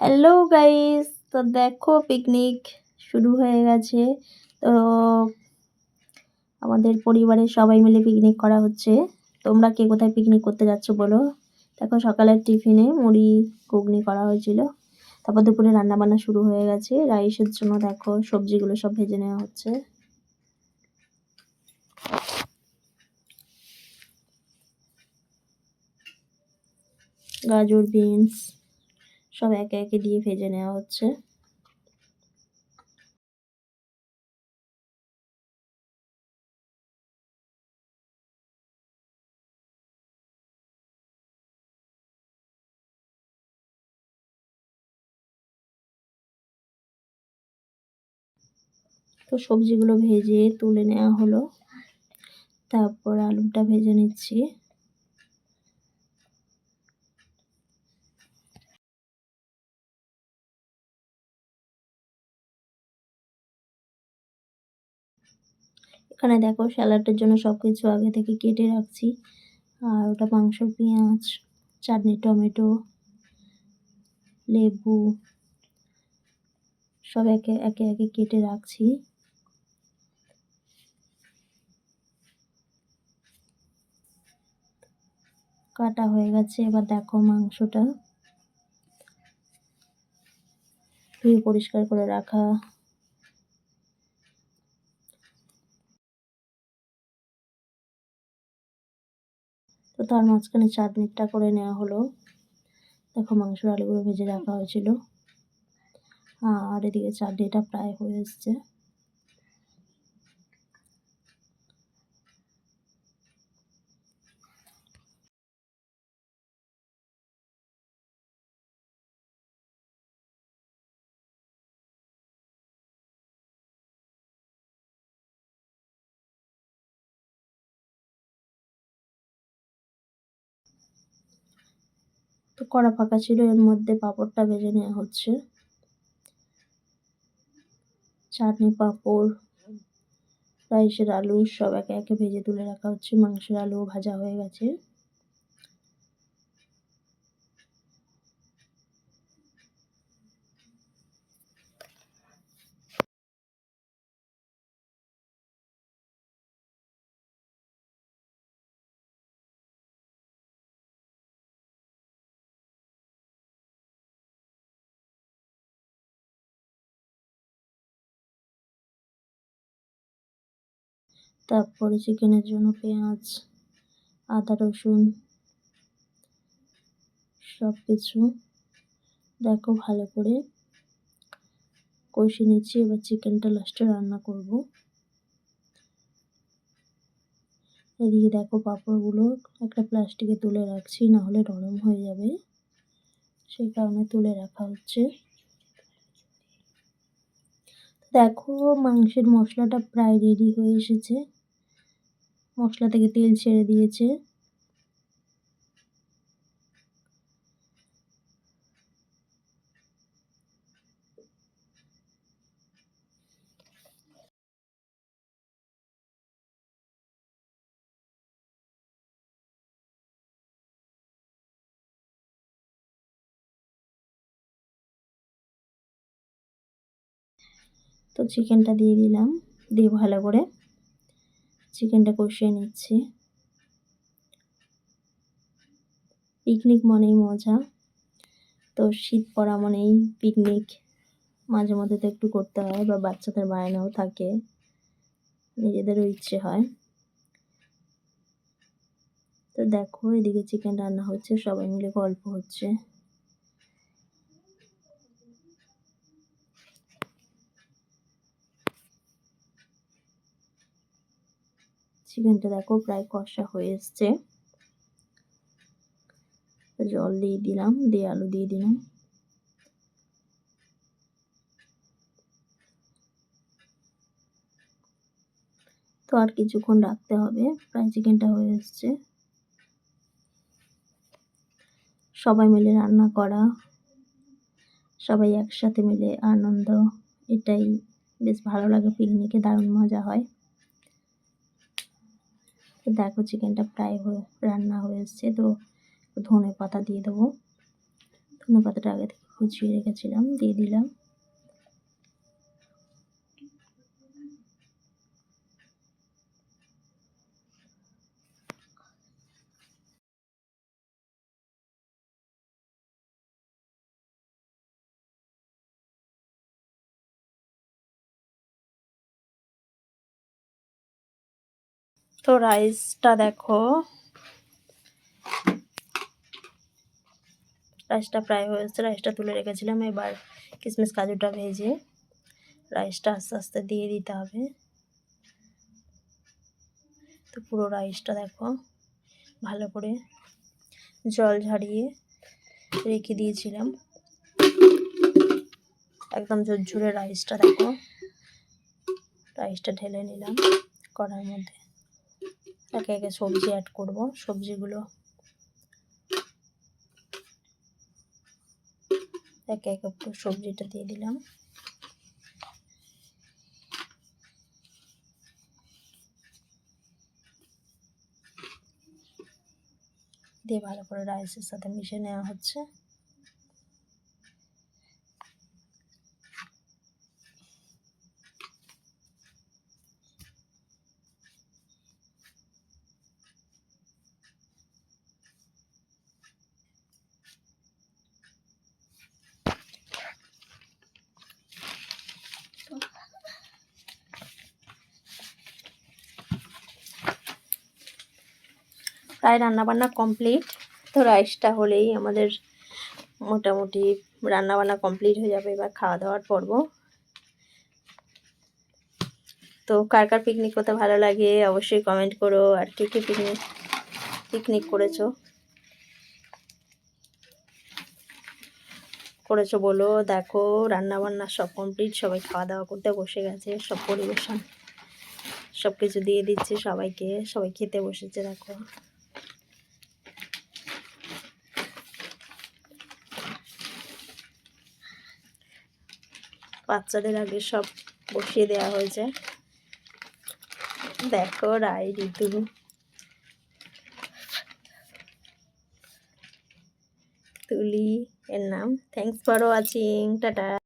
Hello guys তো দেখো picnic শুরু হয়ে গেছে। তো আমাদের পরিবারের সবাই মিলে পিকনিক করা হচ্ছে। তোমরা কে কোথায় পিকনিক করতে যাচ্ছ বলো? দেখো, সকালের টিফিনে মুড়ি, ঘুগনি করা হয়েছিল। তারপর দুপুরে রান্নাবান্না শুরু হয়ে গেছে। রাইসের জন্য দেখো, সবজিগুলো সব ভেজে নেওয়া হচ্ছে। গাজর, বিনস। সব একে একে দিয়ে ভেজে নেওয়া হচ্ছে। তো সবজিগুলো ভেজে তুলে নেওয়া হলো। তারপর আলুটা ভেজে নিচ্ছি। এখানে দেখো স্যালাডের জন্য সব কিছু আগে থেকে কেটে রাখছি। আর ওটা মাংস পেঁয়াজ, চাটনি টমেটো, লেবু, সব একে একে একে কেটে রাখছি। কাটা হয়ে গেছে, এবার দেখো মাংসটা। পরিষ্কার করে রাখা তো তার মাঝখানে চাটনিটা করে নেওয়া হলো। দেখো মাংসের আলুগুলো ভেজে রাখা হয়েছিল। আর এদিকে চাটনিটা প্রায় হয়ে এসছে। তো কড়া ফাঁকা ছিল, এর মধ্যে পাঁপড়টা ভেজে নেওয়া হচ্ছে। চাটনি, পাঁপড়, রাইসের আলু সব একে একে ভেজে তুলে রাখা হচ্ছে। মাংসের আলুও ভাজা হয়ে গেছে। তারপরে চিকেনের জন্য পেঁয়াজ, আদা, রসুন সব কিছু দেখো ভালো করে কষে নিচ্ছি। এবার চিকেনটা লাস্টে রান্না করব। এদিকে দেখো পাঁপড়গুলো একটা প্লাস্টিকে তুলে রাখছি না হলে নরম হয়ে যাবে। সেই কারণে তুলে রাখা হচ্ছে। দেখো মাংসের মশলাটা প্রায় রেডি হয়ে এসেছে। মশলা থেকে তেল ছেড়ে দিয়েছে। তো চিকেনটা দিয়ে দিলাম দিয়ে ভালো করে চিকেনটা কষিয়ে নিচ্ছি। পিকনিক মনেই মজা। তো শীত পড়া মনেই পিকনিক। মাঝে মধ্যে তো একটু করতে হয় বা বাচ্চাদের বায়নাও থাকে। নিজেদেরও ইচ্ছে হয়। তো দেখো, এদিকে চিকেন রান্না হচ্ছে, সবাই মিলে গল্প হচ্ছে। চিকেনটা দেখো প্রায় কষা হয়ে এসছে। জল দিয়ে দিলাম, দিয়ে আলু দিয়ে দিলাম। তো আর কিছুক্ষণ রাখতে হবে, প্রায় চিকেনটা হয়ে এসছে। সবাই মিলে রান্না করা, সবাই একসাথে মিলে আনন্দ, এটাই বেশ ভালো লাগে পিকনিকে দারুণ মজা হয়। তো দেখো চিকেনটা প্রায় হয়ে, রান্না হয়ে এসছে। তো ধনে পাতা দিয়ে দেবো। ধনে পাতাটা আগে থেকে কুচিয়ে রেখেছিলাম, দিয়ে দিলাম। তো রাইসটা দেখো। রাইসটা প্রায় হয়েছে রাইসটা তুলে রেখেছিলাম এবার কিশমিশ কাজুটা ভেজে। রাইসটা আস্তে আস্তে দিয়ে দিতে হবে। তো পুরো রাইসটা দেখো ভালো করে জল ঝাড়িয়ে রেখে দিয়েছিলাম। একদম ঝুরঝুরে রাইসটা দেখো। রাইসটা ঢেলে নিলাম কড়ার মধ্যে। একে একে সবজি অ্যাড করব। সবজিগুলো একে একে সবজিটা দিয়ে দিলাম। দিয়ে ভালো করে রাইসের সাথে মিশে নেওয়া হচ্ছে। প্রায় রান্নাবান্না কমপ্লিট তো রাইসটা হলেই আমাদের মোটামুটি রান্নাবান্না কমপ্লিট হয়ে যাবে। এবার খাওয়া দাওয়ার পর্ব। তো কার কার পিকনিক করতে ভালো লাগে অবশ্যই কমেন্ট করো। আর কে কে পিকনিক পিকনিক করেছ? করেছ বলো। দেখো রান্না বান্না সব কমপ্লিট সবাই খাওয়া দাওয়া করতে বসে গেছে। সব পরিবেশন সব কিছু দিয়ে দিচ্ছে সবাইকে। সবাই খেতে বসেছে, দেখো। বাচ্চাদের আগে সব বসিয়ে দেওয়া হয়েছে। দেখো রায় ঋতু তুলি, এর নাম। Thanks for watching tata.